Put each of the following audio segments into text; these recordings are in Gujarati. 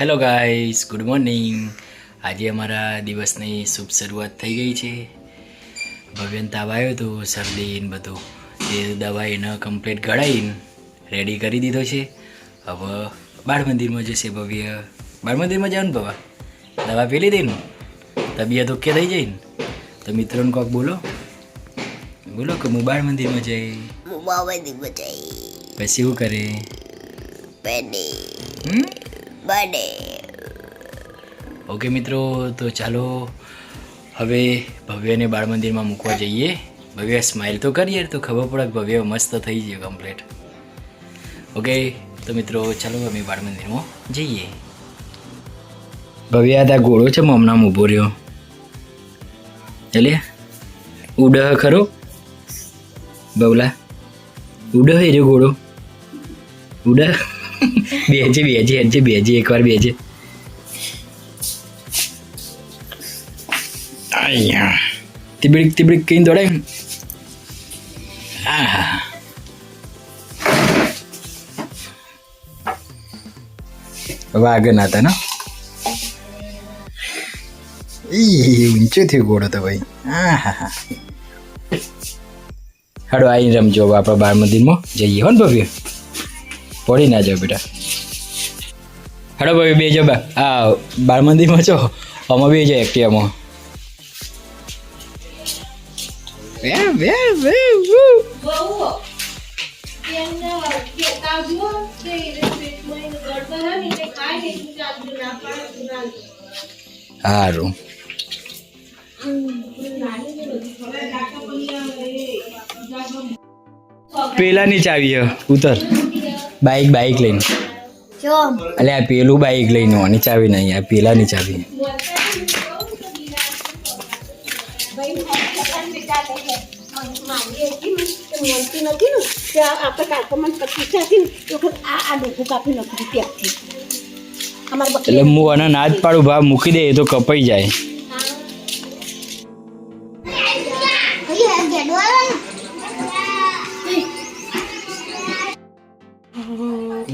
હેલો ગાઈસ ગુડ મોર્નિંગ આજે અમારા દિવસની શુભ શરૂઆત થઈ ગઈ છે. ભવ્યન તાવ આવ્યો હતો શરદી ને બધું. એ દવા એને કમ્પ્લીટ ગળાઈને રેડી કરી દીધો છે. હવે બાળ મંદિરમાં જશે ભવ્ય. બાળ મંદિરમાં જાવ ને બાબા? દવા પી લીધી ને? તબિયત ઓકે થઈ જાય ને? તો મિત્રોને કોક બોલો. બોલો કે હું બાળ મંદિરમાં જઈ. પછી શું કરે? હમ બને. ઓકે મિત્રો, તો ચાલો હવે ભવ્યને બાળ મંદિરમાં મૂકવા જઈએ. ભવ્ય સ્માઇલ તો કરીએ, તો ખબર પડે ભવ્ય મસ્ત થઈ ગયો કમ્પ્લીટ ઓકે, તો મિત્રો, ચાલો અમે બાળ મંદિરમાં જઈએ. ભવ્ય આ ઘોડો છે હમણાં ઊભો રહ્યો. એટલે ઉડહ ખરો? બબલા, ઉડહ એ રહ્યો ઘોડો. ઉડહ? બેજે બેજે હેજે બેજે એકવાર બેજે. આયા. તીબડીક તિબડીક કઈ દોડે? ને. આહા. વાઘન હતા ને? ઈ ઊંચો થયો ઘોડો તો ભાઈ હા હા હા હડો આવીને રમજો આપણે બાળ મંદિરમાં જઈએ હો ને ભવ્ય. પડી ના જાઓ બેટા. હાડો ભાઈ બે જો બા આ બાળ મંદિરમાં છો? અમે બે જાય એક્ટિવામાં. હારું. પેલાની ચાવી હે ઉતર. બાઈક બાઈક લઈને. એટલે આ પેલું બાઈક લઈને આની ચાવી નહીં આ પેલાની ચાવી. એટલે હું આને ના જ પાડું ભાવ મૂકી દે તો કપાઈ જાય.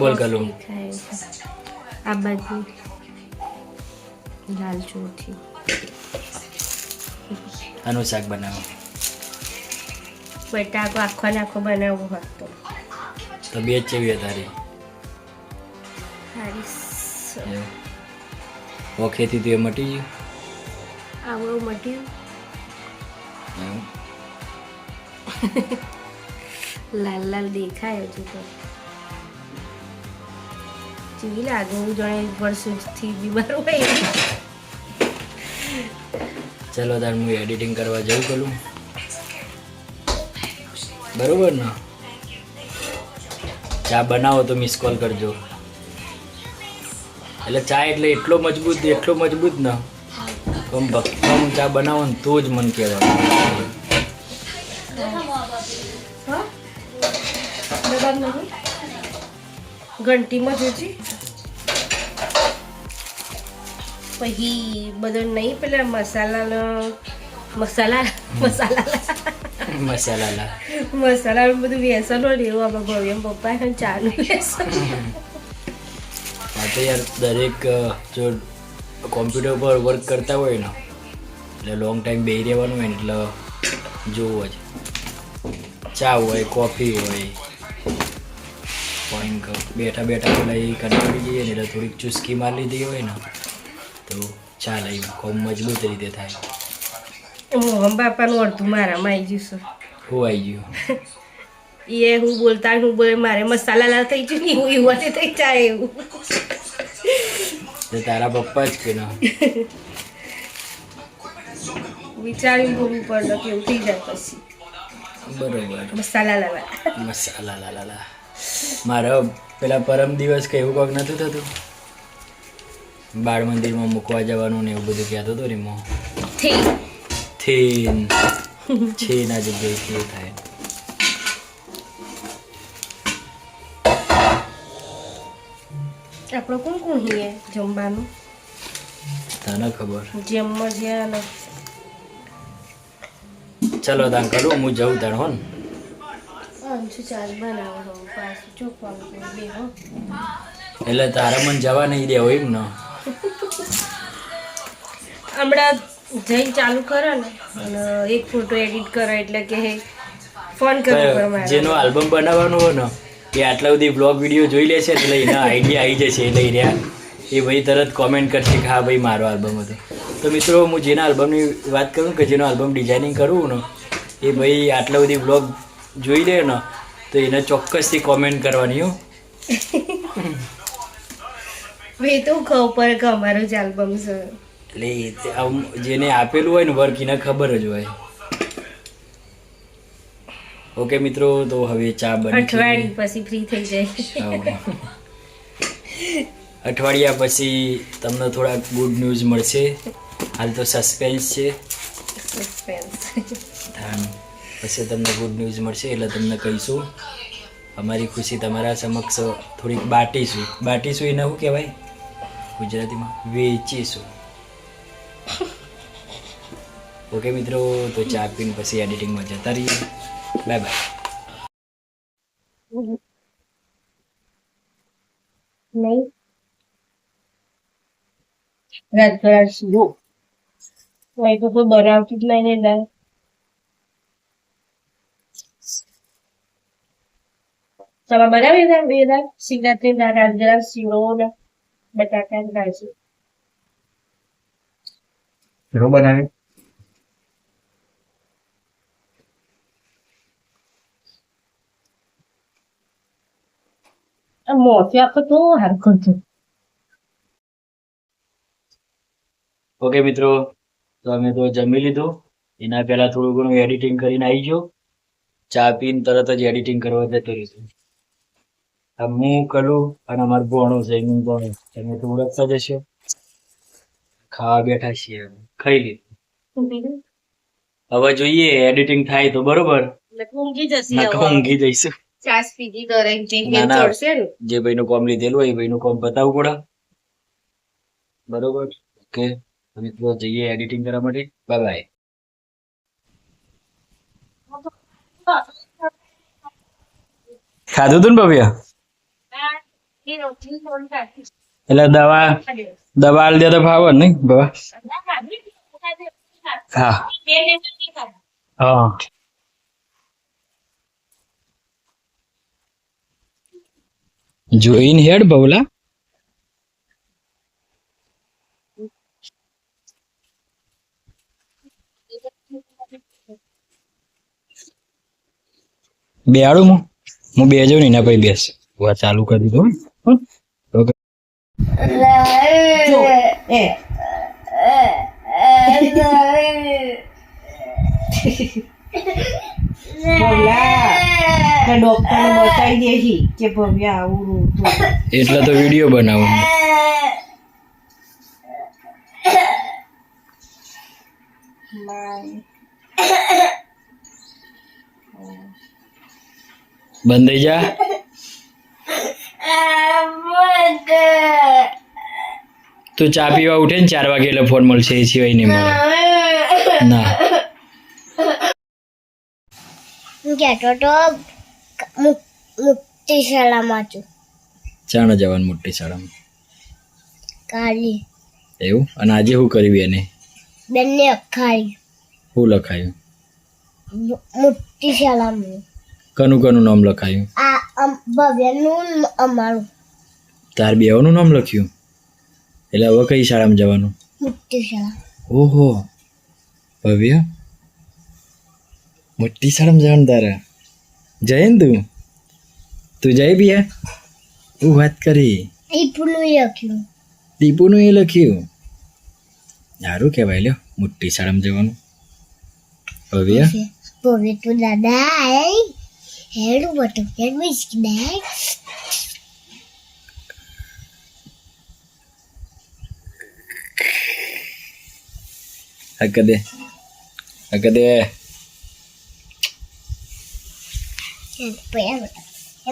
બોલ ગલું આ બાજુ લાલ ચોથી. આનું શાક બનાવો. બટાકો આખો આખો બનાવવો હતો. તબિયત કેવી હતી તારી ઓ ખેતી તું એ મટી ગયું? આવડું મટ્યું. લાલ લાલ દેખાય હજુ તો. જેવી લાગે હું જાણે વર્ષોથી બીમાર હોય. ચલો તાર હું એડિટિંગ કરવા જવું કરું બરોબર ને? ચા બનાવો તો મિસ કોલ કરજો. એટલે ચા એટલે એટલો મજબૂત એટલો મજબૂત ને. કમ ભક્કમ ચા બનાવો ને તો જ મન કહેવાનું. ઘંટીમાં જોજી. પછી બધો નહીં પેલા મસાલાનો મસાલા મસાલા મસાલા મસાલા બધું વ્યસન હોય ને એવું આપણા ભવ્ય પપ્પા વ્યસન. હા તો યાર દરેક જો કોમ્પ્યુટર પર વર્ક કરતા હોય ને એટલે લોંગ ટાઈમ બેસી રહેવાનું હોય ને એટલે જોવું જ. ચા હોય કોફી હોય પોઈન્ટ બેઠા બેઠા પેલા એ કંટાળી જઈએ ને એટલે થોડીક ચુસ્કી મારી લીધી હોય ને તો ચા લઈ ખૂબ મજબૂત રીતે થાય. હું બાપાનું અડધું મારામાં આવી જશે હું આવી ગયું? એ હું બોલતા હું બોલે મારે મસાલા લાલ થઈ ગયું ને એવું એવું થઈ જાય એવું. તારા પપ્પા જ કે ના? વિચારીને બોલવું પડે કેવું થઈ જાય પછી. બરોબર. મસાલા લાલા. મસાલા લાલા. મારો પેલા પરમ દિવસ કે એવું કોક નતું થતું? બાળ મંદિરમાં મૂકવા જવાનું ને એવું બધું કહેતો હતો ને થેન. છે ના જગ્યાએ તે થાય. આપણો કોણ કોણ હીએ જમવાનું? તને ખબર? જમવા જ્યાં ચલો તાન કરું હું જઉં તાણ હો ને અંશુ ચાર બનાવો પાછું ચોખવાનું બે હો. એટલે તારા મન જવા નહીં દેવો એમ ને. હમણાં જઈને ચાલુ કરો ને અને એક ફોટો એડિટ કરો એટલે કે ફોન કરવો જેનો આલ્બમ બનાવવાનો હોય ને એ આટલા બધી બ્લોગ વીડિયો જોઈ લે છે એટલે એના આઈડિયા આવી જશે એટલે રહ્યા. એ ભાઈ તરત કોમેન્ટ કરશે કે હા ભાઈ મારો આલ્બમ હતો. તો મિત્રો હું જેના આલ્બમની વાત કરું કે જેનો આલ્બમ ડિઝાઇનિંગ કરવું ને એ ભાઈ આટલા બધી બ્લોગ જોઈ લે ને તો એને ચોક્કસથી કોમેન્ટ કરવાની હો. ભાઈ તો ખબર પડે કે જ આલ્બમ છે. એટલે આમ જેને આપેલું હોય ને વર્ક એને ખબર જ હોય. ઓકે મિત્રો તો હવે ચા બની. અઠવાડિયું પછી ફ્રી થઈ જાય. અઠવાડિયા પછી તમને થોડાક ગુડ ન્યૂઝ મળશે. હાલ તો સસ્પેન્સ છે. પછી તમને ગુડ ન્યૂઝ મળશે એટલે તમને કહીશું. અમારી ખુશી તમારા સમક્ષ થોડીક બાટીશું. બાટીશું એને શું કહેવાય? ગુજરાતીમાં વેચીશું ઓકે મિત્રો તો ચા પીને પછી એડિટિંગમાં જતા રહીએ બાય બાય નહીં રાજગરાજ જો નહીં તો કોઈ બનાવતી જ નહીં ને દાળ તમે બનાવી દાળ બે દાળ સિંગાતની દાળ રાજગરાજ શીરો ને બટાકા ને દાળ છે. શીરો બનાવે? આ આપો તો હરખું છે. ઓકે મિત્રો તો અમે તો જમી લીધું. એના પહેલા થોડું ઘણું એડિટિંગ કરીને આવી ગયો. ચા પીને તરત જ એડિટિંગ કરવા જતો રહીશું હું કલું અને અમારું ભોણું છે એનું ભોણું તમે તો ઓળખતા જશો ખાવા બેઠા છીએ ખાઈ લીધું. હવે જોઈએ એડિટિંગ થાય તો બરોબર. ઊંઘી જઈશું. જે ભાઈ ના, ના. ને? કોમ લીધેલું એ ભાઈનું કોમ બતાવવું પડે. બરોબર? ઓકે. તો જઈએ એડિટિંગ કરવા માટે. બાય બાય ખાધું તું ને ભવ્ય? એટલે દવા દવા દે તો ભાવ નહીં બાબા હા. હા. જોઈને હેડ બવલા બેહાડું હું. હું બેજો ને એના પછી બેસ. ચાલુ કરી દીધું હો. ઓકે જો એ ડોક્ટર બતાવી દેશી કે ભવ્ય આવું રોતું એટલે તો વીડિયો બનાવું. બંધ જા. તું ચા પીવા ઉઠે ને ચાર વાગે એટલે ફોન મળશે. એ સિવાય નહીં મળે. ના. હું કહેતો તો મુ- શાળામાં છું. ચાણ જવાનું મોટી શાળામાં કાલી. એવું? અને આજે શું કર્યું એને બંને અખાડી શું લખાયું? મોટી શાળામાં કનું કનું નામ લખાયું? આ ભવ્યનું અમારું. તાર બેવાનું નામ લખ્યું? એટલે હવે કઈ શાળામાં જવાનું? મોટી શાળા. ઓહો. ભવ્ય. મોટી શાળામાં જવાનું તારા? જય ને તું? તું જઈ બિયા હું? વાત કરી. એ પૂરું લખ્યું. દીપુનું એ લખ્યું? સારું કહેવાય લ્યો મોટી શાળામાં જવાનું. ભવ્ય. ભવ્ય તું દાદા આય. બટુ હેડ બિસ્કી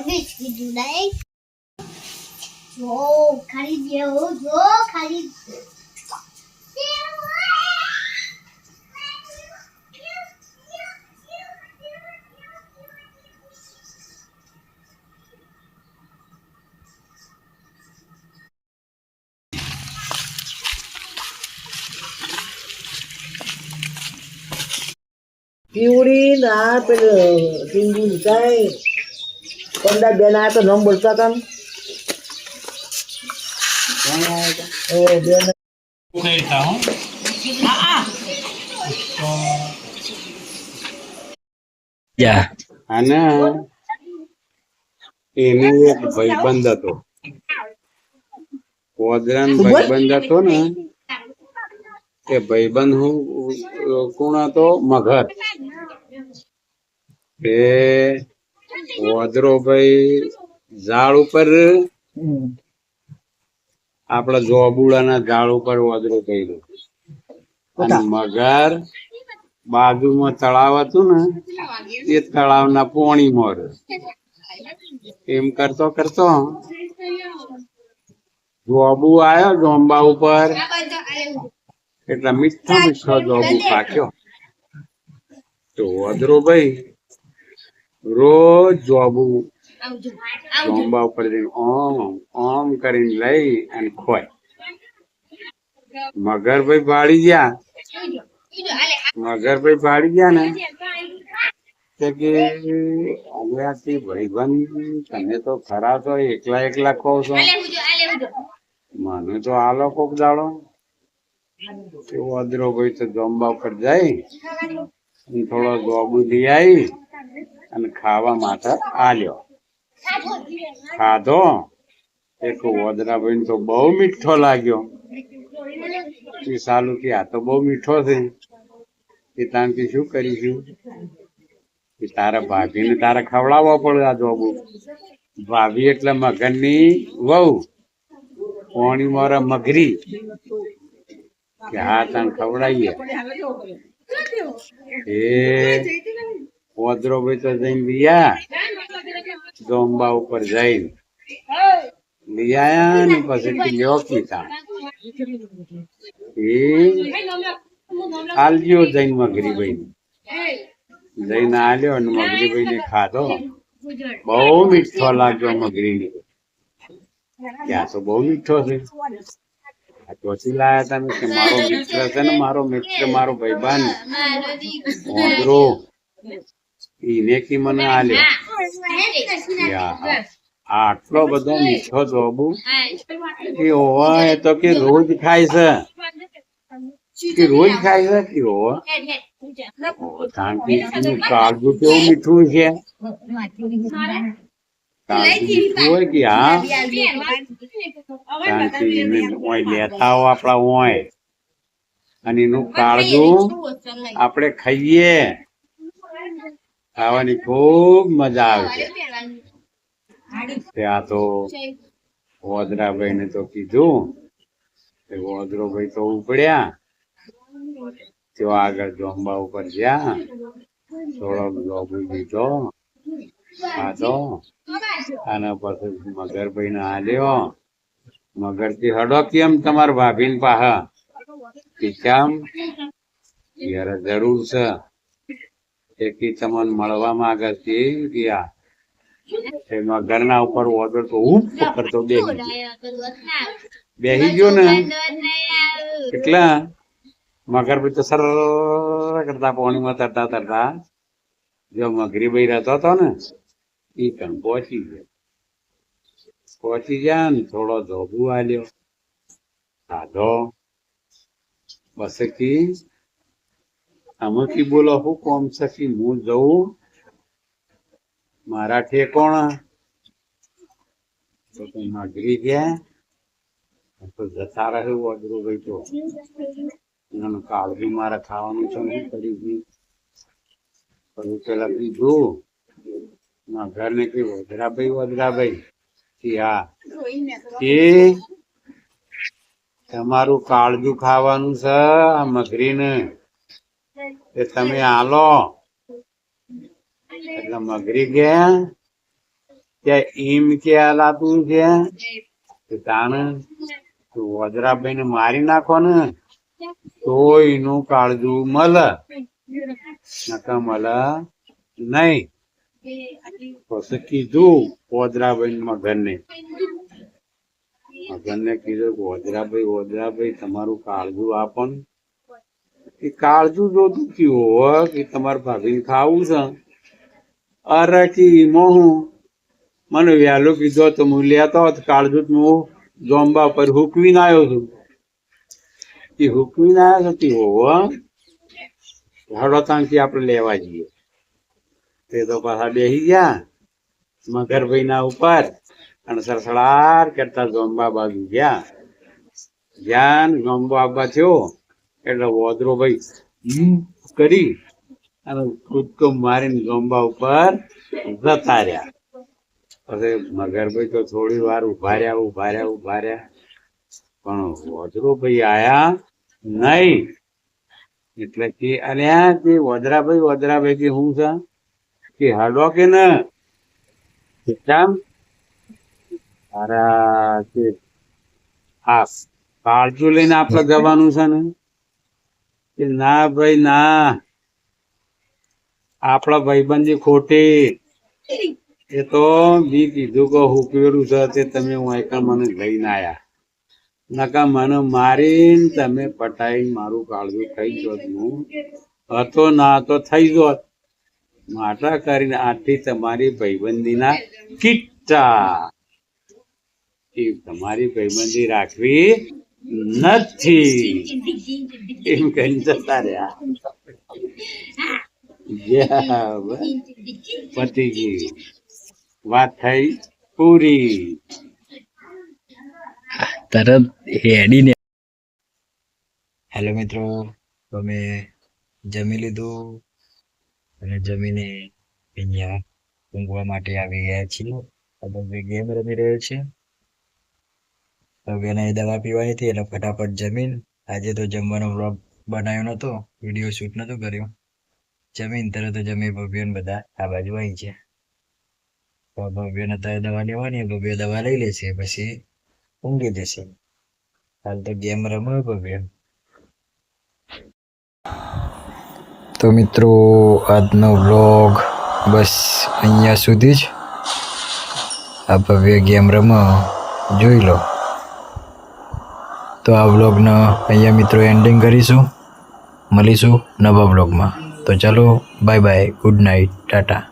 બિસ્કી દુડાય જો ખાલી દેવો જો ખાલી પીવડી ના પેલો સિંધુ થાય પંડા બેન આ તો નામ બોલતા હતા? ઓ બેન અને એને એક ભાઈબંધ હતો. પોદરાન ભાઈબંધ હતો ને એ ભાઈબંધ હું કોણ હતો? મગર એ વોદરો ભાઈ ઝાડ ઉપર આપડા જોબુડાના ઝાડ ઉપર વોદરો કર્યો. અને મગર બાજુમાં તળાવ હતું ને એ તળાવના પોણી મોર. એમ કરતો કરતો જોબુ આવ્યો જોંબા ઉપર. એટલે મીઠા મીઠા જોબુ પાક્યો તો વદરો ભાઈ રોજ જોબુ જોંબા ઉપર જઈને ઓમ ઓમ કરીને લઈ અને ખોય. મગરભાઈ ભાડી ગયા. મગરભાઈ ભાડી ગયા ને? કે હવેથી ભાઈબંધ તમે તો ખરા તો એકલા એકલા કહો છો. મને તો આલો લોકો દાડો એવો અદરો ભાઈ તો જોંબા ઉપર જાય અને થોડો ગોબુ લઈ આવી અને ખાવા માટે આલ્યો. ખાધો? એક વદરાભાઈ તો બહુ મીઠો લાગ્યો. એ સાલું કે આ તો બહુ મીઠો છે. એ તાન કે શું કરીશું? કે તારા ભાભીને તારે ખવડાવવો પડે આ જોબુ ભાભી એટલે મગનની વહુ. પોણી મારા મગરી. કે હા, તને ખવડાવીએ. એ પોદરો ભાઈ તો જઈને લીયા. ગોંબા ઉપર જઈને. લીયા ને પછી લ્યો કીધા એ આલ્યો મગરી ભાઈ જઈને આલ્યો અને મગરી ભાઈ ને ખાધો. બહુ મીઠો લાગ્યો મગરી ને ત્યાં તો બહુ મીઠો છે. આ લાયા હતા ને કે મારો મિત્ર છે ને મારો મિત્ર મારો ભાઈબાન ઓંદરો એને કી મને આલ્યો આટલો બધો મીઠો જોબુ. કે ઓવા એ તો કે રોજ ખાય છે. કે રોજ ખાય છે કે ઓવા કારણ કે કાળજું કેવું મીઠું છે? કાળજું હા? લેતા હો અને એનું કાળજું આપણે ખાઈએ. ખાવાની ખૂબ મજા આવશે. ત્યાં તો વોદરાભાઈ ને તો કીધું. વોદરોભાઈ તો ઉપડ્યા. તેઓ આગળ જોંબા ઉપર ગયા. થોડોક જોબુ દીધો ખાધો અને પછી મગરભાઈ ને આ લેવો મગરથી હડો કેમ તમાર ભાભી ને પાહા કેમ યાર જરૂર છે. એકી તમને મળવા માંગે છે ગયા એમાં ઘરના ઉપર ઓર્ડર તો હું કરતો બે બેસી ગયો. ને? કેટલા મગર ભાઈ તો સર કરતા, પાણીમાં તરતા તરતા. જો મગરી ભાઈ રહેતો હતો ને? એ કણ પહોંચી ગયો. પહોંચી ગયા ને થોડો ધોબુ આલ્યો. ખાધો બસ કી અમે કી બોલો, હું કોમ સખી હું જઉં? મારા ઠેકોણ. તો કઈ નગરી ગયા. તો જતા રહ્યું અઘરું ભાઈ તો એનું કાળજી મારે ખાવાનું છે શું કરી ગયું પછી પેલા ના ઘર ને કઈ વધરાભાઈ વદરા ભાઈ કે હા કે તમારું કાળજું ખાવાનું છે આ મગરીને. એ તમે આલો એટલે મગરી ગયા ત્યાં ઈમ કે આલાતું છે તાણે વજરાભાઈ ને મારી નાખો ને તો એનું કાળજું મળે નકા મળે નહીં. પછી કીધું વજરાભાઈ મગનને ને કીધું ઓદરાભાઈ વજરાભાઈ તમારું કાળજું આપણ. એ કાળજું થયું હોય કે તમારે ભાભીને ખાવું છે. અરે કે મોહું. મને વહેલું કીધો તો હું લેતો હતો કાળજું હું જોંબા પર હુકવીને આવ્યો છું. એ હુકવીને આવ્યો છો હોવ? હડો તાંથી આપણે લેવા જઈએ. તે તો પાછા બેસી ગયા. મગરભાઈના ઉપર અને સરસડાર કરતા જોંબા બાજુ ગયા. ધ્યાન જોંબો આવવા થયો. એટલે વોદરો ભાઈ કરી અને કૂદકો મારીને જોંબા ઉપર જતા રહ્યા પછી મગરભાઈ તો થોડી વાર ઊભા રહ્યા ઊભા રહ્યા ઊભા રહ્યા. પણ વોદરો ભાઈ આયા નહીં. એટલે કે અલ્યા તે વદરાભાઈ વદરાભાઈ કે હું છે? કે હાડો કે ન? કેમ અરા કે આ કાળજું લઈને આપણે જવાનું છે ને? કે ના ભાઈ, ના. આપણા ભાઈબંધી ખોટી. એ તો બી કીધું કે હુકવેરું છે તે તમે હું એકણ મને લઈને આયા. નકા મને મારીને તમે પટાઈ મારું કાળજું થઈ જોત હું હતો, ના તો થઈ જોત માટા કરીને આથી તમારી ભાઈબંધીના કિટ્ટા એ તમારી ભાઈબંધી રાખવી નથી. એમ કહીને જતા રહ્યા. પતિજી પતી ગઈ વાત થઈ પૂરી. તરત હેડીને. હેલો મિત્રો તમે જમી લીધું. અને જમીને અહીંયા ઊંઘવા માટે આવી ગયા છીએ. હવે ગેમ રમી રહ્યો છે. હવે એને દવા પીવાની હતી, એટલે ફટાફટ જમીન. આજે તો જમવાનો વ્લોગ બનાવ્યો નહોતો વીડિયો શૂટ નહોતો કર્યો. જમીન તરત જમી ભવ્યન બધા આ બાજુ આવી છે તો ભવ્યને અત્યારે દવા લેવાની, ભવ્ય દવા લઈ લેશે, પછી ઊંઘી જશે. હાલ તો ગેમ રમ્યો ભવ્ય. તો મિત્રો, આજનો વ્લોગ બસ અહીંયા સુધી જ. આ ભવ્ય ગેમ રમો, જોઈ લો. તો આ વ્લોગનો અહીંયા મિત્રો એન્ડિંગ કરીશું. મળીશું નવા વ્લોગમાં તો ચાલો bye bye good night tata.